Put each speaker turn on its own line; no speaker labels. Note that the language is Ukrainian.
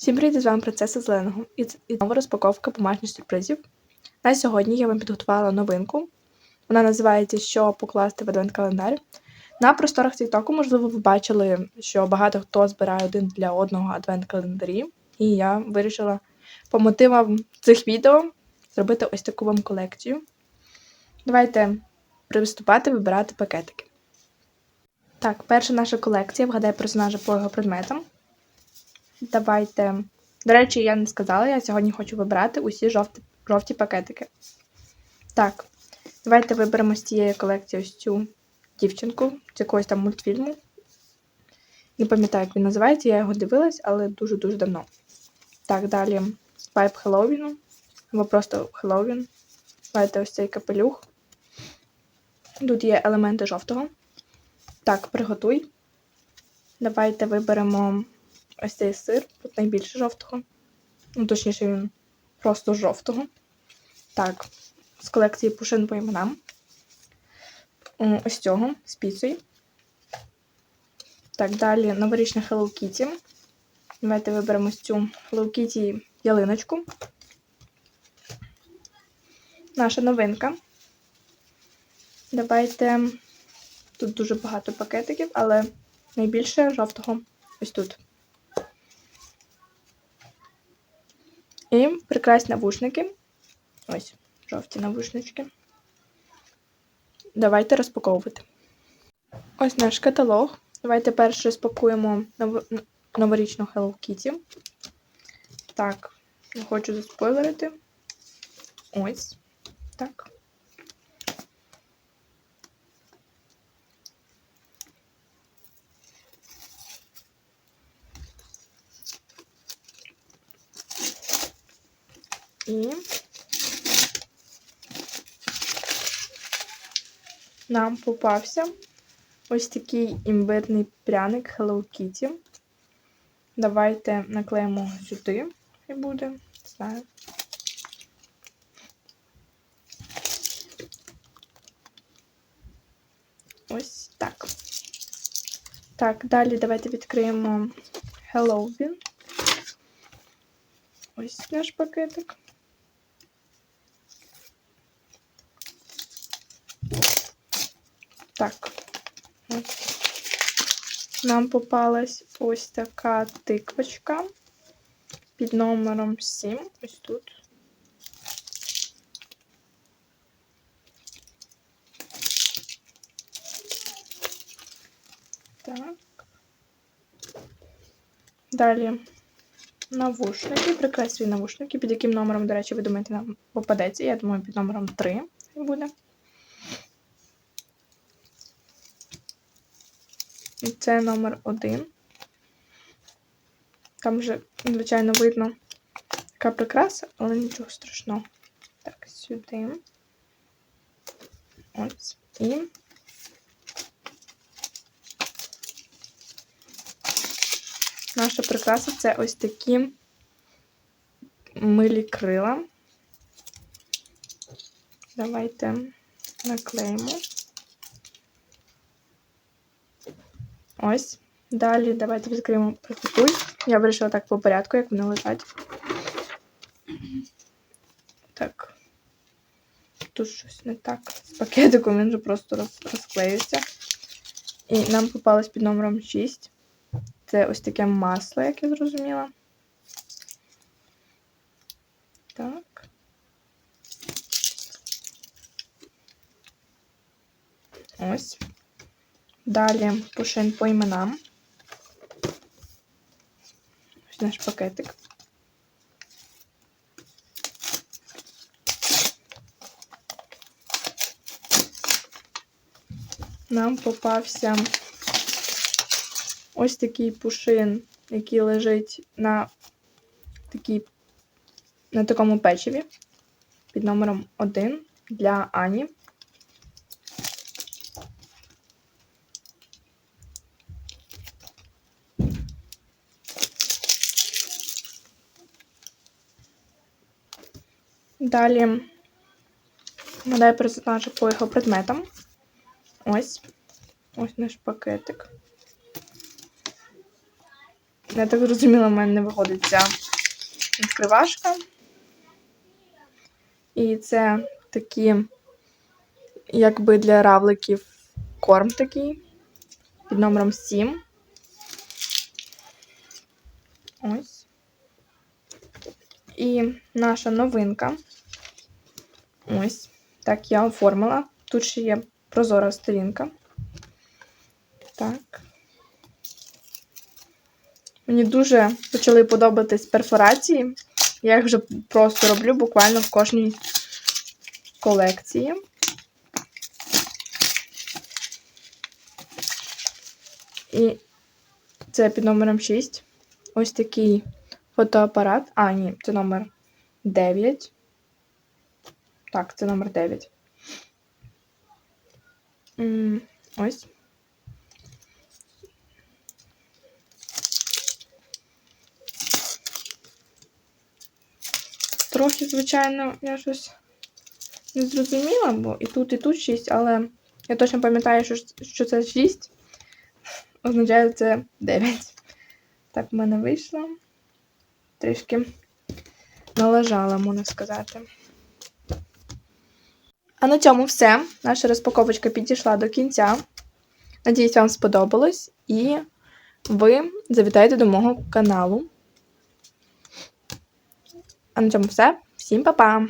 Всім привіт, з вами принцеса Зеленого. І це нова розпаковка домашніх сюрпризів. На сьогодні я вам підготувала новинку. Вона називається Що покласти в адвент-календар. На просторах TikTok, можливо, ви бачили, що багато хто збирає один для одного адвент-календарі. І я вирішила по мотивам цих відео зробити ось таку вам колекцію. Давайте приступати вибирати пакетики. Так, перша наша колекція вгадає персонажа по його предметам. Давайте. До речі, я не сказала, я сьогодні хочу вибирати усі жовті жовті пакетики. Так, давайте виберемо з цієї колекції ось цю дівчинку з якогось там мультфільму. Не пам'ятаю, як він називається, я його дивилась, але дуже-дуже давно. Так, далі Спайп Хеллоуіну. Або просто Хеллоуін. Давайте ось цей капелюх. Тут є елементи жовтого. Так, приготуй. Давайте виберемо ось цей сир, тут найбільше жовтого. Ну, точніше, він просто жовтого. Так, з колекції пушин по іменам. Ось цього з піцею. Так, далі новорічна Hello Kitty. Давайте виберемо цю Hello Kitty ялиночку. Наша новинка. Давайте. Тут дуже багато пакетиків, але найбільше жовтого ось тут. І прикрась навушники. Ось, жовті навушнички. Давайте розпаковувати. Ось наш каталог. Давайте перше розпакуємо нов... новорічну Hello Kitty. Так, не хочу заспойлерити. Ось. Так. І нам попався ось такий імбирний пряник Hello Kitty. Давайте наклеїмо сюди і буде. Не знаю. Ось так. Так, далі давайте відкриємо Halloween. Ось наш пакетик. Так. Нам попалась ось така тиквочка під номером 7. Ось тут. Так. Далі навушники, прикрасні навушники, під яким номером, до речі, ви думаєте, нам попадеться. Я думаю, під номером 3 буде. І це номер один. Там вже, звичайно, видно така прикраса, але нічого страшного. Так, сюди. Ось. І. Наша прикраса це ось такі милі крила. Давайте наклеїмо. Ось. Далі давайте відкриємо приготуй. Я вирішила так по порядку, як вони лежать. Так. Тут щось не так. З пакетиком він вже просто розклеївся. І нам попалось під номером 6. Це ось таке масло, як я зрозуміла. Так. Ось. Далі пушин по іменам. Ось наш пакетик. Нам попався ось такий пушин, який лежить на такій, на такому печиві під номером 1 для Ані. Далі гадаю персонажа по його предметам. Ось. Ось наш пакетик. Я так зрозуміла, в мене не виходить ця відкривашка. І це такі, якби для равликів корм такий під номером 7. Ось. І наша новинка. Ось. Так, я оформила. Тут ще є прозора сторінка. Так. Мені дуже почали подобатись перфорації. Я їх вже просто роблю буквально в кожній колекції. І це під номером 6. Ось такий фотоапарат. А, ні, це номер 9. Так, це номер 9. Ось. Трохи, звичайно, я щось не зрозуміла, бо і тут, і тут 6, але я точно пам'ятаю, що, що це 6. Означає це 9. Так в мене вийшло. Трішки налажала, можна сказати. А на цьому все. Наша розпаковочка підійшла до кінця. Надіюсь, вам сподобалось. І ви завітаєте до мого каналу. А на цьому все. Всім па-па!